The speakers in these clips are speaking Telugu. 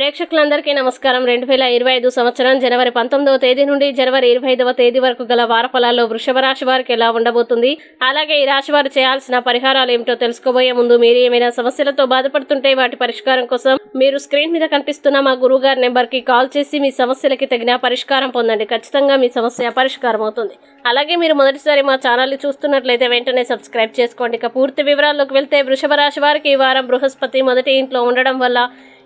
ప్రేక్షకులందరికీ నమస్కారం. రెండు వేల ఇరవై ఐదు సంవత్సరం జనవరి పంతొమ్మిదవ తేదీ నుండి జనవరి ఇరవై ఐదవ తేదీ వరకు గల వారఫలాల్లో వృషభ రాశి వారికి ఎలా ఉండబోతుంది? అలాగే ఈ రాశి వారు చేయాల్సిన పరిహారాలు ఏమిటో తెలుసుకోబోయే ముందు మీరు ఏమైనా సమస్యలతో బాధపడుతుంటే వాటి పరిష్కారం కోసం మీరు స్క్రీన్ మీద కనిపిస్తున్న మా గురువు గారి నెంబర్కి కాల్ చేసి మీ సమస్యలకి తగిన పరిష్కారం పొందండి. ఖచ్చితంగా మీ సమస్య పరిష్కారం అవుతుంది. అలాగే మీరు మొదటిసారి మా ఛానల్ని చూస్తున్నట్లయితే వెంటనే సబ్స్క్రైబ్ చేసుకోండి. ఇక పూర్తి వివరాల్లోకి వెళ్తే వృషభ రాశి వారికి ఈ వారం బృహస్పతి మొదటి ఇంట్లో ఉండడం వల్ల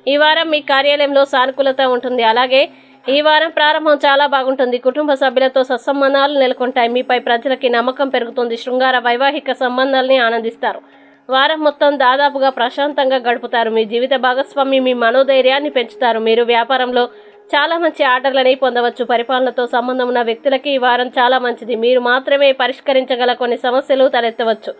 ఈ వారం మీ కార్యాలయంలో సానుకూలత ఉంటుంది. అలాగే ఈ వారం ప్రారంభం చాలా బాగుంటుంది. కుటుంబ సభ్యులతో సత్సంబంధాలు నెలకొంటాయి. మీపై ప్రజలకి నమ్మకం పెరుగుతుంది. శృంగార వైవాహిక సంబంధాలని ఆనందిస్తారు. వారం మొత్తం దాదాపుగా ప్రశాంతంగా గడుపుతారు. మీ జీవిత భాగస్వామి మీ మనోధైర్యాన్ని పెంచుతారు. మీరు వ్యాపారంలో చాలా మంచి ఆర్డర్లని పొందవచ్చు. పరిపాలనతో సంబంధం ఉన్న వ్యక్తులకి ఈ వారం చాలా మంచిది. మీరు మాత్రమే పరిష్కరించగల కొన్ని సమస్యలు తలెత్తవచ్చు.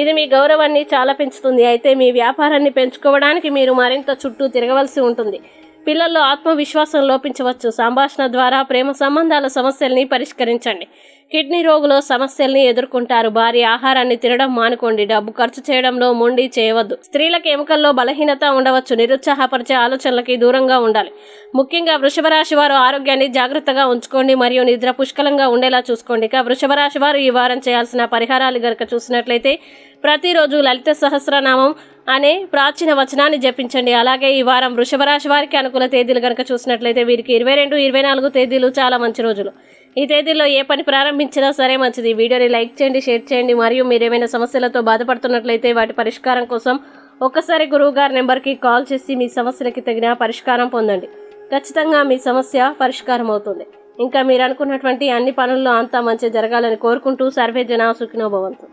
ఇది మీ గౌరవాన్ని చాలా పెంచుతుంది. అయితే మీ వ్యాపారాన్ని పెంచుకోవడానికి మీరు మరింత చుట్టూ తిరగవలసి ఉంటుంది. పిల్లల్లో ఆత్మవిశ్వాసం లోపించవచ్చు. సంభాషణ ద్వారా ప్రేమ సంబంధాల సమస్యల్ని పరిష్కరించండి. కిడ్నీ రోగుల సమస్యల్ని ఎదుర్కొంటారు. భారీ ఆహారాన్ని తినడం మానుకోండి. డబ్బు ఖర్చు చేయడంలో మొండి చేయవద్దు. స్త్రీలకు ఎముకల్లో బలహీనత ఉండవచ్చు. నిరుత్సాహపరిచే ఆలోచనలకి దూరంగా ఉండాలి. ముఖ్యంగా వృషభ రాశి వారు ఆరోగ్యాన్ని జాగ్రత్తగా ఉంచుకోండి మరియు నిద్ర పుష్కలంగా ఉండేలా చూసుకోండి. ఇక వృషభ రాశి వారు ఈ వారం చేయాల్సిన పరిహారాలు గనక చూసినట్లయితే ప్రతిరోజు లలిత సహస్రనామం అనే ప్రాచీన వచనాన్ని జపించండి. అలాగే ఈ వారం వృషభ రాశి వారికి అనుకూల తేదీలు కనుక చూసినట్లయితే వీరికి ఇరవై రెండు ఇరవై నాలుగు తేదీలు చాలా మంచి రోజులు. ఈ తేదీల్లో ఏ పని ప్రారంభించినా సరే మంచిది. వీడియోని లైక్ చేయండి షేర్ చేయండి. మరియు మీరు ఏమైనా సమస్యలతో బాధపడుతున్నట్లయితే వాటి పరిష్కారం కోసం ఒక్కసారి గురువు గారి నెంబర్కి కాల్ చేసి మీ సమస్యలకి తగిన పరిష్కారం పొందండి. ఖచ్చితంగా మీ సమస్య పరిష్కారం అవుతుంది. ఇంకా మీరు అనుకున్నటువంటి అన్ని పనుల్లో అంతా మంచి జరగాలని కోరుకుంటూ సర్వే జనా సుఖినోభవంతు